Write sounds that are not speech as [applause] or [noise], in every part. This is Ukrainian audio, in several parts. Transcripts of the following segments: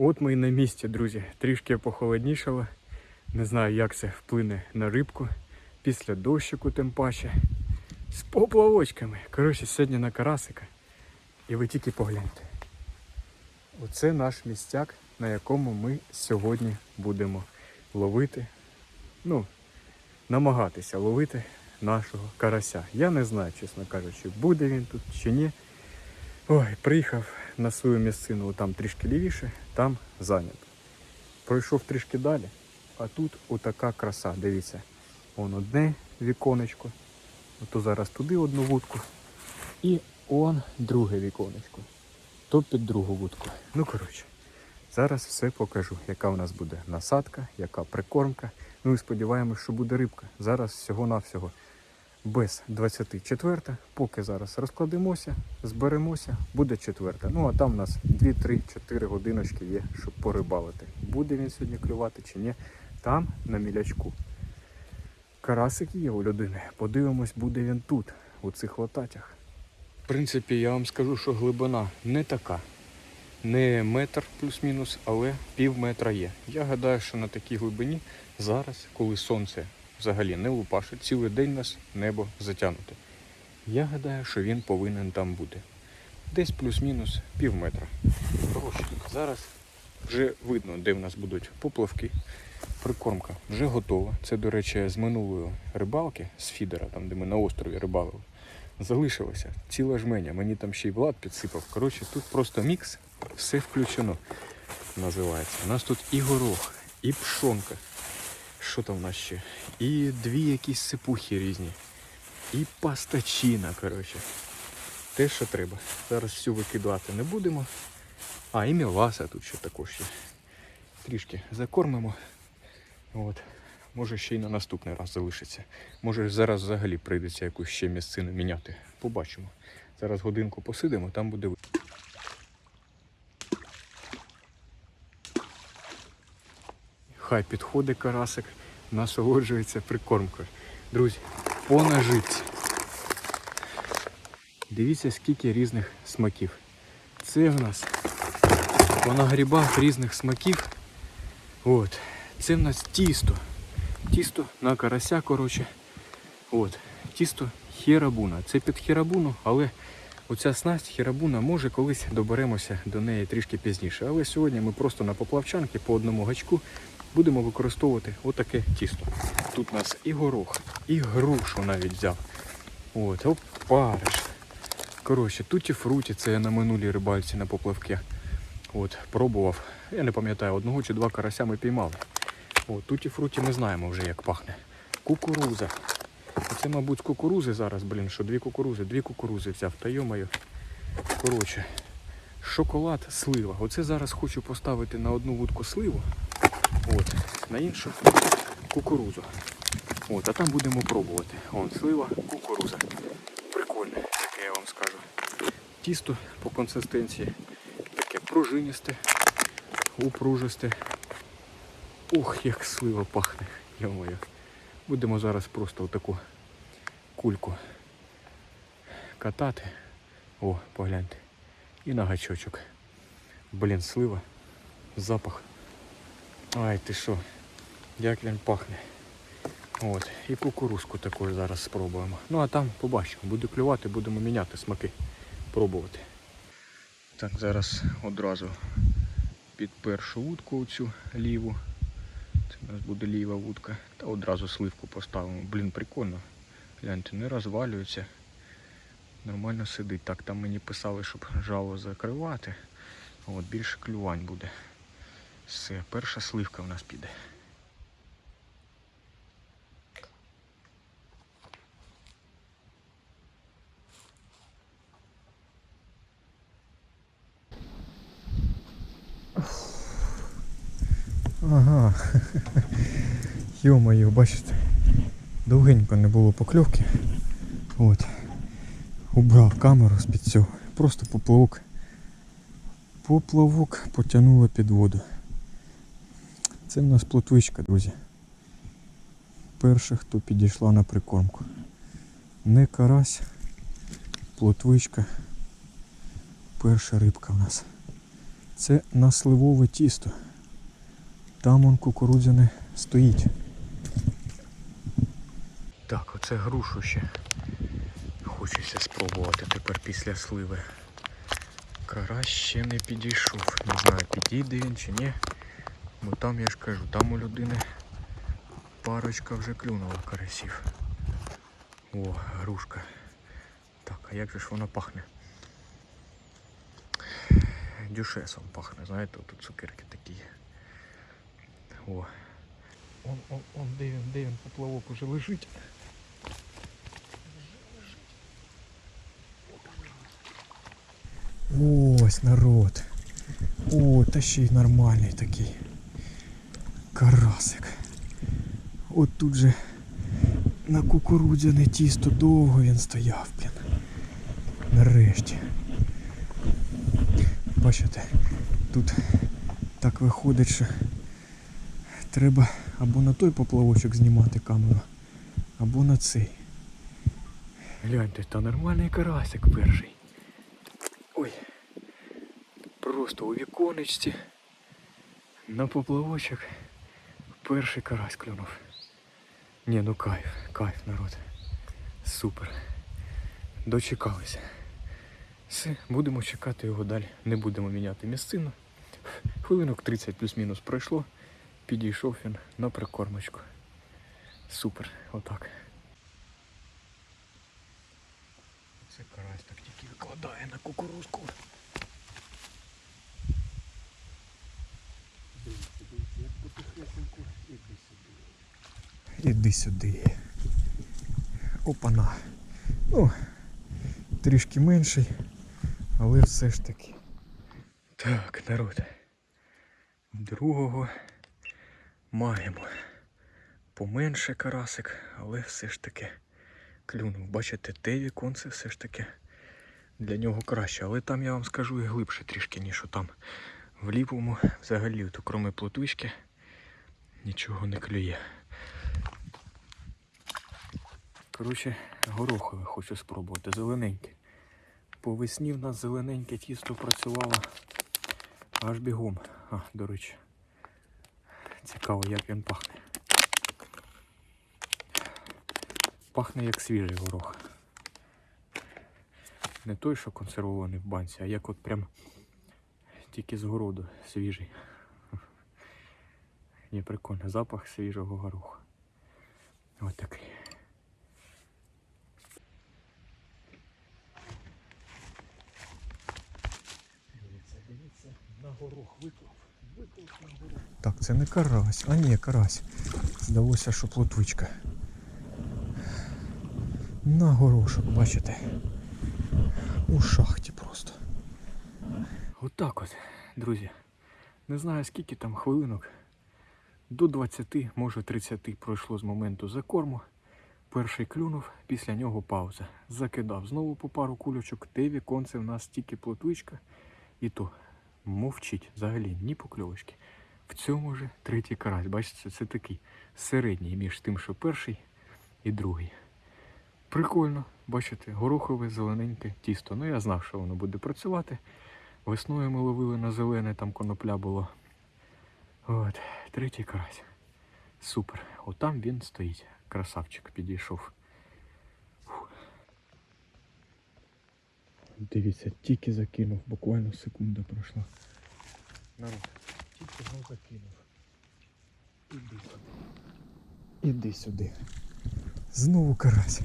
От ми і на місці, друзі. Трішки похолоднішало. Не знаю, як це вплине на рибку. Після дощику тим паче. З поплавочками. Коротше, сьогодні на карасика. І ви тільки погляньте. Оце наш містяк, на якому ми сьогодні будемо ловити. Ну, намагатися ловити нашого карася. Я не знаю, чесно кажучи, буде він тут чи ні. Ой, приїхав на свою місцину там трішки лівіше, там зайнято. Пройшов трішки далі, а тут отака краса, дивіться. Вон одне віконечко. Ото зараз туди одну вудку. І он друге віконечко. То під другу вудку. Ну коротше, зараз все покажу, яка у нас буде насадка, яка прикормка. Ну і сподіваємось, що буде рибка. Зараз всього-навсього без 24, поки зараз розкладемося, зберемося, буде четверта. Ну а там у нас 2-3-4 годиночки є, щоб порибалити. Буде він сьогодні клювати чи ні. Там на мілячку. Карасик є у людини. Подивимось, буде він тут, у цих лотатях. В принципі, я вам скажу, що глибина не така. Не метр плюс-мінус, але пів метра є. Я гадаю, що на такій глибині зараз, коли сонце взагалі не лупашить, цілий день нас небо затягнуте. Я гадаю, що він повинен там бути. Десь плюс-мінус пів метра. Зараз вже видно, де в нас будуть поплавки. Прикормка вже готова. Це, до речі, з минулої рибалки, з фідера, там де ми на острові рибалили. Залишилося ціла жменя. Мені там ще й влад підсипав. Коротше, тут просто мікс, все включено. Називається. У нас тут і горох, і пшонка. Що там у нас ще? І дві якісь сипухи різні. І пастачина, коротше. Те, що треба. Зараз всю викидати не будемо. А, і міласа тут ще також є. Трішки закормимо. От. Може ще й на наступний раз залишиться. Може зараз взагалі прийдеться якусь ще місцину міняти. Побачимо. Зараз годинку посидимо, там буде. Хай підходить карасик, насолоджується прикормкою. Друзі, по нажитці. Дивіться, скільки різних смаків. Це в нас по нагрібах різних смаків. От. Це в нас тісто. Тісто на карася, коротше. От. Тісто хірабуна. Це під хірабуну, але оця снасть хірабуна може колись доберемося до неї трішки пізніше. Але сьогодні ми просто на поплавчанки по одному гачку будемо використовувати отаке тісто. Тут у нас і горох, і грушу навіть взяв. От, опариш. Коротше, туті фруті, це я на минулій рибальці на поплавки. От, пробував. Я не пам'ятаю, одного чи два карася ми піймали. От, туті фруті ми знаємо вже як пахне. Кукуруза. Це, мабуть, кукурузи зараз, блін, що дві кукурузи, дві кукурузи взяв. Та йомаю. Коротше, шоколад, слива. Оце зараз хочу поставити на одну вудку сливу, от, на іншу кукурузу. От, а там будемо пробувати. Вон, слива, кукуруза. Прикольне, таке я вам скажу. Тісто по консистенції таке пружиністе, упружисте. Ух, як слива пахне, йомою. Будемо зараз просто отаку кульку катати. О, погляньте. І на гачочок. Блін, слива. Запах. Ай, ти що? Як він пахне. От. І кукурузку такою зараз спробуємо. Ну а там побачимо. Буде клювати, будемо міняти смаки. Пробувати. Так, зараз одразу під першу вудку оцю ліву. Це у нас буде ліва вудка. Та одразу сливку поставимо. Блін, прикольно. Гляньте, не розвалюється. Нормально сидить. Так, там мені писали, щоб жало закривати. От, більше клювань буде. Все, перша сливка в нас піде. Ага. [laughs] Йо-моє, бачите, довгенько не було покльовки. От. Убрав камеру з-під цього. Просто поплавок. Поплавок потягнуло під воду. Це в нас плотвичка, друзі. Перша, хто підійшла на прикормку. Не карась, плотвичка. Перша рибка в нас. Це на сливове тісто. Там он кукурудзяне стоїть. Так, оце грушу ще. Хочеться спробувати тепер після сливи. Карась ще не підійшов. Не знаю, підійде він чи ні. Бо там я ж кажу, там у людини парочка вже клюнула карасів. О, грушка. Так, а як же ж вона пахне? Дюшесом пахне, знаєте, тут цукерки такі. О. Он, он, он, де він, де він поплавок уже лежить. Ось народ. О, та ще й нормальний такий. Карасик. От тут же на кукурудзяне тісто довго він стояв, блін. Нарешті. Бачите, тут так виходить, що треба або на той поплавочок знімати камеру, або на цей. Гляньте, та нормальний карасик перший. Ой. Просто у віконечці на поплавочок перший карась клюнув. Ні, ну кайф, кайф, народ. Супер. Дочекалися. Все, будемо чекати його далі. Не будемо міняти місцину. Хвилинок 30 плюс-мінус пройшло. Підійшов він на прикормочку. Супер, отак. Це карась так тільки викладає на кукурузку. Іди сюди. Опана. Ну, трішки менший, але все ж таки. Так, народ. Другого маємо. Поменше карасик, але все ж таки клюнув. Бачите, те віконце все ж таки для нього краще. Але там я вам скажу і глибше трішки, ніж там. В лівому взагалі, то кроме плотвички, нічого не клює. Коротше, горохове хочу спробувати, зелененьке. По весні в нас зелененьке тісто працювало аж бігом. А, до речі. Цікаво, як він пахне. Пахне як свіжий горох. Не той, що консервований в банці, а як от прям тільки з городу свіжий. Ні, прикольно, запах свіжого гороху. Ось такий. Дивіться, дивіться, на горох виклав. Виклав на горох. Так, це не карась, а ні, карась. Здалося, що плотвичка. На горошок, бачите? У шахті просто. Отак от, друзі. Не знаю скільки там хвилинок. До 20, може 30 пройшло з моменту закорму. Перший клюнув, після нього пауза. Закидав знову по пару кульочок, те віконце в нас тільки плотвичка. І то мовчить взагалі ні покльовочки. В цьому же третій карась. Бачите, це такий середній між тим, що перший і другий. Прикольно, бачите, горохове зелененьке тісто. Ну я знав, що воно буде працювати. Весною ми ловили на зелене, там конопля було. От, третій карась. Супер. Отам він стоїть. Красавчик підійшов. Дивіться, тільки закинув, буквально секунда пройшла. Народ, тільки ну закинув. Іди сюди. Іди сюди. Знову карась.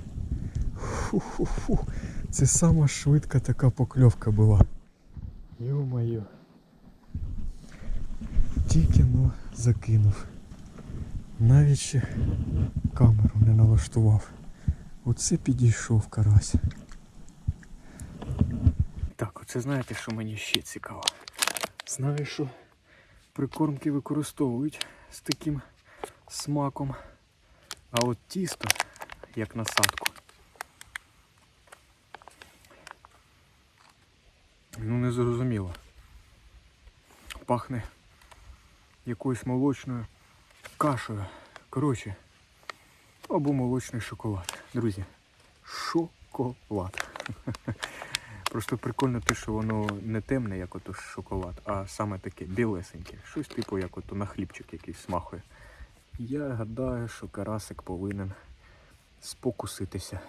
Фу-фу-фу. Це сама швидка така покльовка була. Йо-моє. Тільки ну закинув. Навіть ще камеру не налаштував. Оце підійшов карась. Оце знаєте, що мені ще цікаво. Знаю, що прикормки використовують з таким смаком. А от тісто, як насадку. Ну не зрозуміло. Пахне якоюсь молочною кашею. Коротше, або молочний шоколад. Друзі, шоколад. [laughs] Просто прикольно те, що воно не темне, як ото шоколад, а саме таке білесеньке. Щось типу, як ото на хлібчик якийсь смахує. Я гадаю, що карасик повинен спокуситися.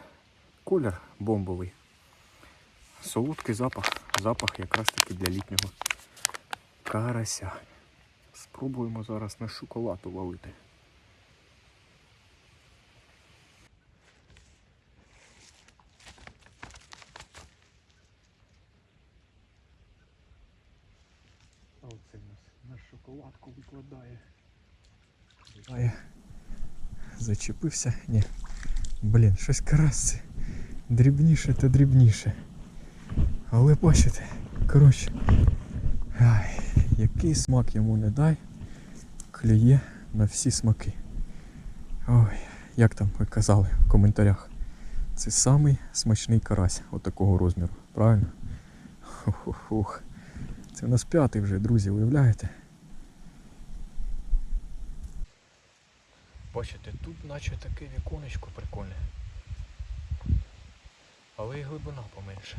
Колір бомбовий. Солодкий запах. Запах якраз таки для літнього карася. Спробуємо зараз на шоколад уловити. А оце в нас шоколадку викладає. Викладає. Зачепився? Ні. Блін, щось карасці. Дрібніше та дрібніше. Але бачите, коротше. Ай, який смак йому не дай, клює на всі смаки. Ой, як там ви казали в коментарях. Це самий смачний карась отакого розміру, правильно? Хух-хух. Це у нас п'ятий вже, друзі, уявляєте? Бачите, тут наче таке віконечко прикольне. Але і глибина поменше.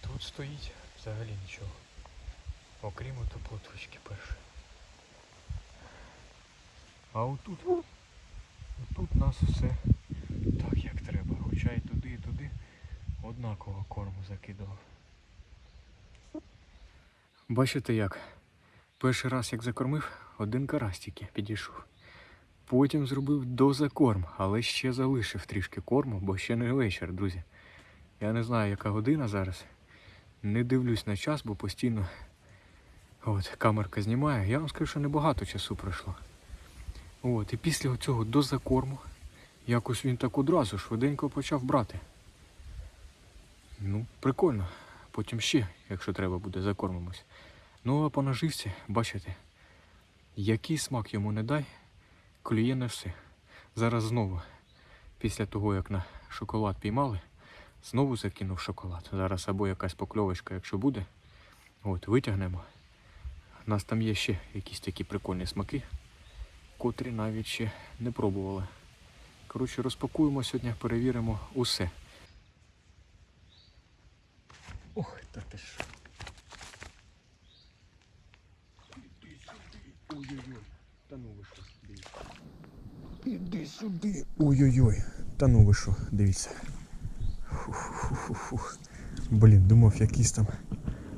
Тут стоїть взагалі нічого. Окрім ото плоточки перше. А отут, у нас все так як треба. Хоча і туди, і туди однаково корму закидував. Бачите як? Перший раз як закормив, один карась підійшов. Потім зробив дозакорм, але ще залишив трішки корму, бо ще не вечір, друзі. Я не знаю, яка година зараз. Не дивлюсь на час, бо постійно от, камерка знімає. Я вам скажу, що небагато часу пройшло. От, і після цього дозакорму якось він так одразу швиденько почав брати. Ну, прикольно. Потім ще, якщо треба буде, закормимось. Ну а по наживці, бачите, який смак йому не дай, клює на все. Зараз знову, після того, як на шоколад піймали, знову закинув шоколад. Зараз або якась покльовочка, якщо буде, от, витягнемо. У нас там є ще якісь такі прикольні смаки, котрі навіть ще не пробували. Коротше, розпакуємо сьогодні, перевіримо усе. Ох, та ти що. Іди сюди. Ой-ой-ой. Та ну ви що, дивіться. Сюди. Ой-ой-ой. Та ну ви що, дивіться. Фу-фу-фу-фу. Блін, думав якийсь там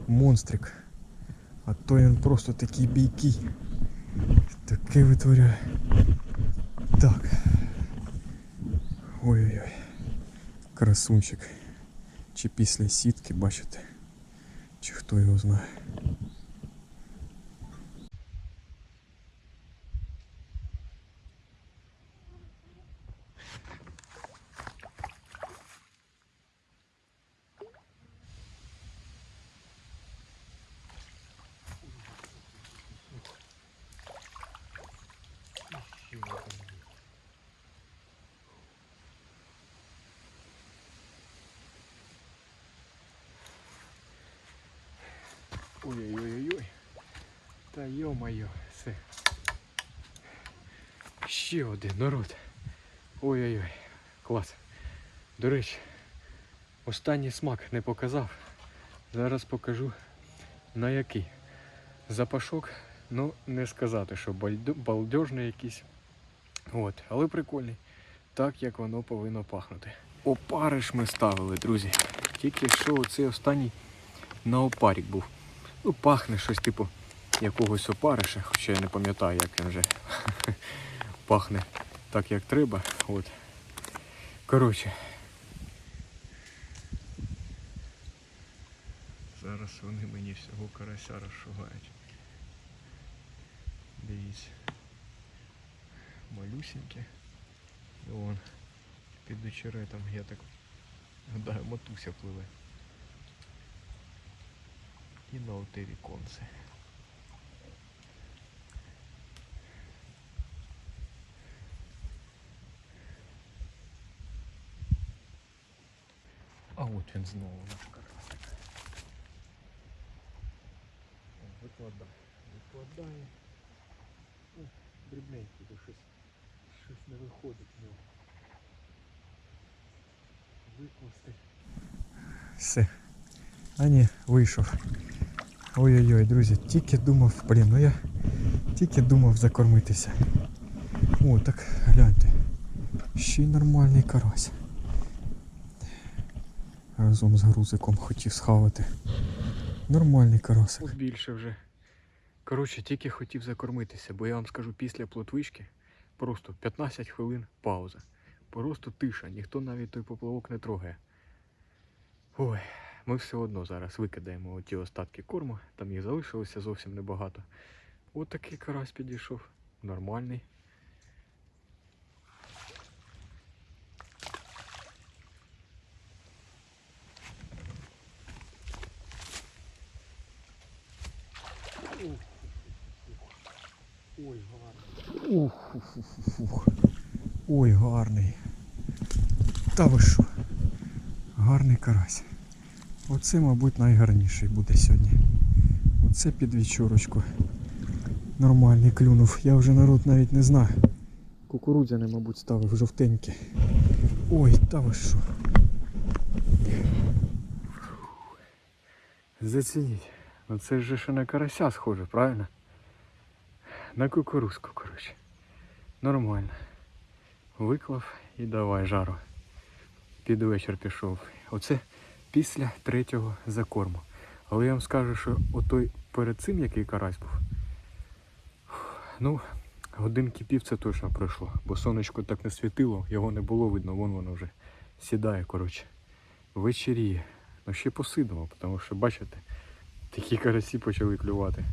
монстрик. А то він просто такий бійкий. Таке витворяє. Так. Ой-ой-ой. Красунчик. Чи після сітки, бачите? Чи хто його знає. Ой-ой-ой-ой. Та йо-моє, все. Ще один народ. Ой-ой-ой, клас. До речі, останній смак не показав. Зараз покажу на який. Запашок, ну не сказати, що балдежний якийсь. От, але прикольний. Так як воно повинно пахнути. Опариш ми ставили, друзі. Тільки що оцей останній на опарік був. Ну, пахне щось типу якогось опариша, хоча я не пам'ятаю, як він вже [laughs] пахне так, як треба. От. Коротше. Зараз вони мені всього карася розшугають. Дивіться. Малюсенькі. І вон під очеретом, я так гадаю, матуся пливе. І на оте віконце. А от він знову наш карасик. О, Викладає. Викладає. О, дрібненький, бо щось, щось не виходить в нього. Викласти. Все. А ні, вийшов. Ой-ой-ой, друзі, тільки думав, блін, ну я тільки думав закормитися. О, так гляньте. Ще й нормальний карась. Разом з грузиком хотів схавати. Нормальний карасик. Більше вже. Коротше, тільки хотів закормитися, бо я вам скажу, після плотвички просто 15 хвилин пауза. Просто тиша, ніхто навіть той поплавок не трогає. Ой, ми все одно зараз викидаємо ті остатки корму, там їх залишилося зовсім небагато. От такий карась підійшов. Нормальний. Ой, гарний. Ух, ух, ух, ух. Ой, гарний. Та ви що? Гарний карась. Оце, мабуть, найгарніший буде сьогодні. Оце під вечорочку. Нормальний клюнув. Я вже народ навіть не знаю. Кукурудзяне, мабуть, ставив жовтеньке. Ой, та ви що. Зацініть. Ну це ж ще на карася схоже, правильно? На кукурузку, коротше. Нормально. Виклав і давай жару. Під вечір пішов. Оце після третього закорму. Але я вам скажу, що отой перед цим, який карась був, ну, годинки пів це точно пройшло, бо сонечко так не світило, його не було видно, вон воно вже сідає, коротше. Вечеріє. Ну ще посидимо, тому що, бачите, такі карасі почали клювати.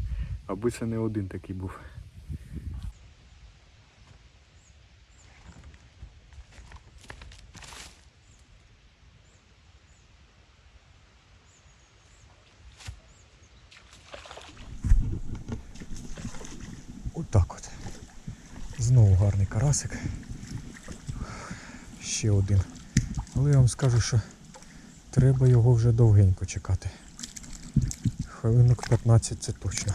Аби це не один такий був. Отак от. Знову гарний карасик. Ще один. Але я вам скажу, що треба його вже довгенько чекати. Хвилинок 15 це точно.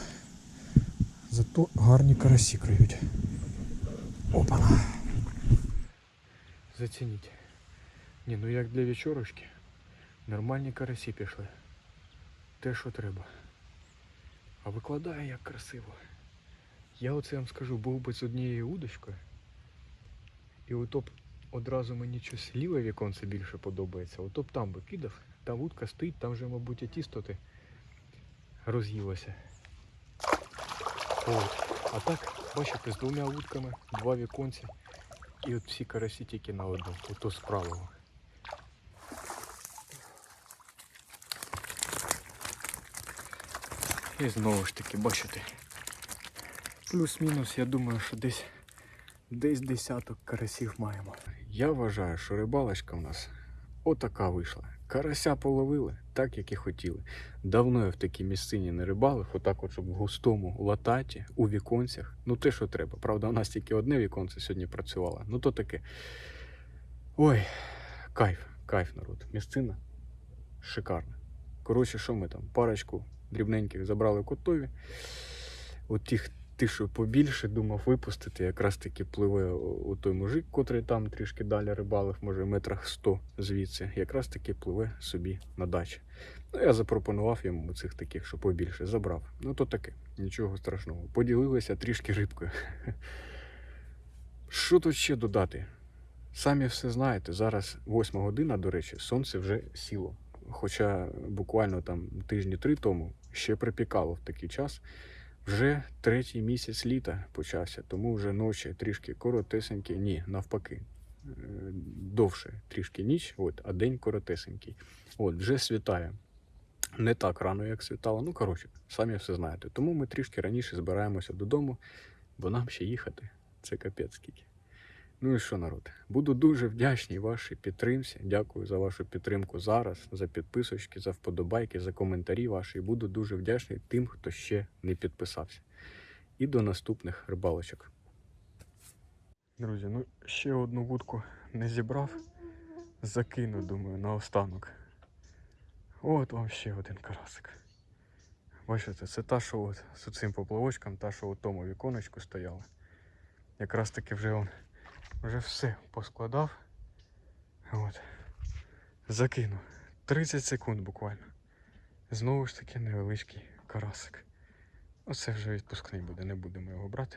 Зато гарні карасі клюють. Опана. Зацініть. Ні, ну як для вечорочки. Нормальні карасі пішли. Те, що треба. А викладає як красиво. Я оце вам скажу, був би з однією удочкою. І ото б одразу мені щось ліве віконце більше подобається. Ото б там би кидав, та вудка стоїть, там вже, мабуть, і тістоти роз'їлося. От. А так, бачите, з двома вудками, два віконці. І от всі карасі тільки на одну, ото з правого. І знову ж таки, бачите, плюс-мінус, я думаю, що десь, десь десяток карасів маємо. Я вважаю, що рибалочка в нас отака вийшла. Карася половили так, як і хотіли. Давно я в такій місцині не рибалив, отак, от, щоб в густому лататі, у віконцях. Ну те, що треба. Правда, у нас тільки одне віконце сьогодні працювало. Ну то таке. Ой, кайф, кайф, народ. Місцина шикарна. Коротше, що ми там? Парочку дрібненьких забрали котові. От тих, ті, що побільше, думав випустити. Якраз таки пливе о той мужик, котрий там трішки далі рибалив, може метрах 100 звідси. Якраз таки пливе собі на дачі. Ну, я запропонував йому цих таких, що побільше, забрав. Ну то таке, нічого страшного. Поділилися трішки рибкою. Що тут ще додати? Самі все знаєте, зараз 8 година, до речі, сонце вже сіло. Хоча буквально там тижні три тому ще припікало в такий час. Вже третій місяць літа почався, тому вже ночі трішки коротесенькі. Ні, навпаки. Е, Довше трішки ніч, от, а день коротесенький. От, вже світає. Не так рано, як світало. Ну, коротше, самі все знаєте. Тому ми трішки раніше збираємося додому, бо нам ще їхати. Це капець скільки. Ну і що, народ? Буду дуже вдячний вашій підтримці. Дякую за вашу підтримку зараз, за підписочки, за вподобайки, за коментарі ваші. Буду дуже вдячний тим, хто ще не підписався. І до наступних рибалочок. Друзі, ну ще одну вудку не зібрав. Закину, думаю, на останок. От вам ще один карасик. Бачите, це та, що от з цим поплавочком, та, що у тому віконечку стояла. Якраз таки вже он вже все поскладав. От. Закинув. 30 секунд буквально. Знову ж таки невеличкий карасик. Оце вже відпускний буде, не будемо його брати.